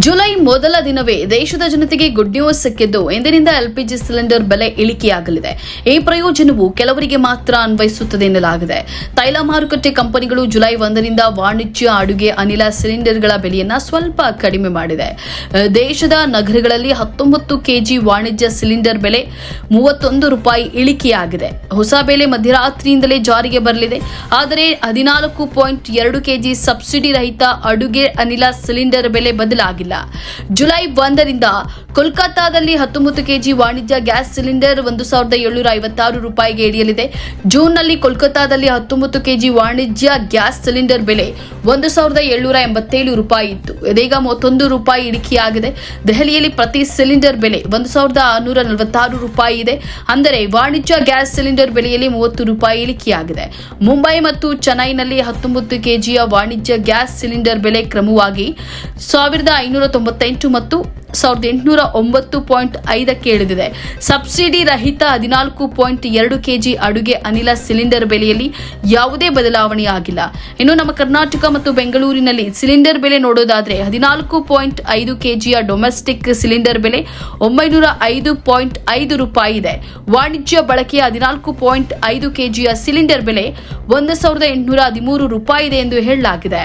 July ಮೊದಲ ದಿನವೇ ದೇಶದ ಜನತೆಗೆ ಗುಡ್ ನ್ಯೂಸ್ ಸಿಕ್ಕಿದ್ದು ಇಂದಿನಿಂದ ಎಲ್ಪಿಜಿ ಸಿಲಿಂಡರ್ ಬೆಲೆ ಇಳಿಕೆಯಾಗಲಿದೆ. ಈ ಪ್ರಯೋಜನವು ಕೆಲವರಿಗೆ ಮಾತ್ರ ಅನ್ವಯಿಸುತ್ತದೆ ಎನ್ನಲಾಗಿದೆ. ತೈಲ ಮಾರುಕಟ್ಟೆ ಕಂಪನಿಗಳು ಜುಲೈ ಒಂದರಿಂದ ವಾಣಿಜ್ಯ ಅಡುಗೆ ಅನಿಲ ಸಿಲಿಂಡರ್ಗಳ ಬೆಲೆಯನ್ನು ಸ್ವಲ್ಪ ಕಡಿಮೆ ಮಾಡಿದೆ. ದೇಶದ ನಗರಗಳಲ್ಲಿ ಹತ್ತೊಂಬತ್ತು ಕೆಜಿ ವಾಣಿಜ್ಯ ಸಿಲಿಂಡರ್ ಬೆಲೆ ಮೂವತ್ತೊಂದು ರೂಪಾಯಿ ಇಳಿಕೆಯಾಗಿದೆ. ಹೊಸ ಬೆಲೆ ಮಧ್ಯರಾತ್ರಿಯಿಂದಲೇ ಜಾರಿಗೆ ಬರಲಿದೆ. ಆದರೆ ಹದಿನಾಲ್ಕು ಪಾಯಿಂಟ್ ಎರಡು ಕೆಜಿ ಸಬ್ಸಿಡಿ ರಹಿತ ಅಡುಗೆ ಅನಿಲ ಸಿಲಿಂಡರ್ ಬೆಲೆ ಬದಲಾಗಿಲ್ಲ ಜುಲೈ ಒಂದರಿಂದ ಕೋಲ್ಕತ್ತಾದಲ್ಲಿ ಹತ್ತೊಂಬತ್ತು ಕೆಜಿ ವಾಣಿಜ್ಯ ಗ್ಯಾಸ್ ಸಿಲಿಂಡರ್ ಒಂದು ಸಾವಿರದ ಏಳುನೂರ ಐವತ್ತಾರು ರೂಪಾಯಿಗೆ ಇಳಿಯಲಿದೆ. ಜೂನ್ನಲ್ಲಿ ಕೋಲ್ಕತ್ತಾದಲ್ಲಿ ಹತ್ತೊಂಬತ್ತು ಕೆಜಿ ವಾಣಿಜ್ಯ ಗ್ಯಾಸ್ ಸಿಲಿಂಡರ್ ಬೆಲೆ ಒಂದು ಸಾವಿರದ ಏಳ್ನೂರ ಎಂಬತ್ತೇಳು ರೂಪಾಯಿ ಇತ್ತು. ಇದೀಗ ಮೂವತ್ತೊಂದು ರೂಪಾಯಿ ಇಳಿಕೆಯಾಗಿದೆ. ದೆಹಲಿಯಲ್ಲಿ ಪ್ರತಿ ಸಿಲಿಂಡರ್ ಬೆಲೆ ಒಂದು ಸಾವಿರದ ಆರುನೂರ ನಲವತ್ತಾರು ರೂಪಾಯಿ ಇದೆ. ಅಂದರೆ ವಾಣಿಜ್ಯ ಗ್ಯಾಸ್ ಸಿಲಿಂಡರ್ ಬೆಲೆಯಲ್ಲಿ ಮೂವತ್ತು ರೂಪಾಯಿ ಇಳಿಕೆಯಾಗಿದೆ. ಮುಂಬೈ ಮತ್ತು ಚೆನ್ನೈನಲ್ಲಿ ಹತ್ತೊಂಬತ್ತು ಕೆಜಿಯ ವಾಣಿಜ್ಯ ಗ್ಯಾಸ್ ಸಿಲಿಂಡರ್ ಬೆಲೆ ಕ್ರಮವಾಗಿ ಸಾವಿರದ ಐನೂರ ತೊಂಬತ್ತೆಂಟು ಮತ್ತು ಸಾವಿರದ ಎಂಟುನೂರ ಒಂಬತ್ತು ಪಾಯಿಂಟ್ ಐದಕ್ಕೆ ಇಳಿದಿದೆ. ಸಬ್ಸಿಡಿ ರಹಿತ ಹದಿನಾಲ್ಕು ಪಾಯಿಂಟ್ ಎರಡು ಕೆಜಿ ಅಡುಗೆ ಅನಿಲ ಸಿಲಿಂಡರ್ ಬೆಲೆಯಲ್ಲಿ ಯಾವುದೇ ಬದಲಾವಣೆ ಆಗಿಲ್ಲ ಇನ್ನು ನಮ್ಮ ಕರ್ನಾಟಕ ಮತ್ತು ಬೆಂಗಳೂರಿನಲ್ಲಿ ಸಿಲಿಂಡರ್ ಬೆಲೆ ನೋಡೋದಾದ್ರೆ ಹದಿನಾಲ್ಕು ಪಾಯಿಂಟ್ ಐದು ಕೆಜಿಯ ಡೊಮೆಸ್ಟಿಕ್ ಸಿಲಿಂಡರ್ ಬೆಲೆ ಒಂಬೈನೂರ ಐದು ಪಾಯಿಂಟ್ ಐದು ರೂಪಾಯಿ ಇದೆ. ವಾಣಿಜ್ಯ ಬಳಕೆಯ ಹದಿನಾಲ್ಕು ಪಾಯಿಂಟ್ ಐದು ಕೆಜಿಯ ಸಿಲಿಂಡರ್ ಬೆಲೆ ಒಂದು ಸಾವಿರದ ಎಂಟುನೂರ ಹದಿಮೂರು ರೂಪಾಯಿ ಇದೆ ಎಂದು ಹೇಳಲಾಗಿದೆ.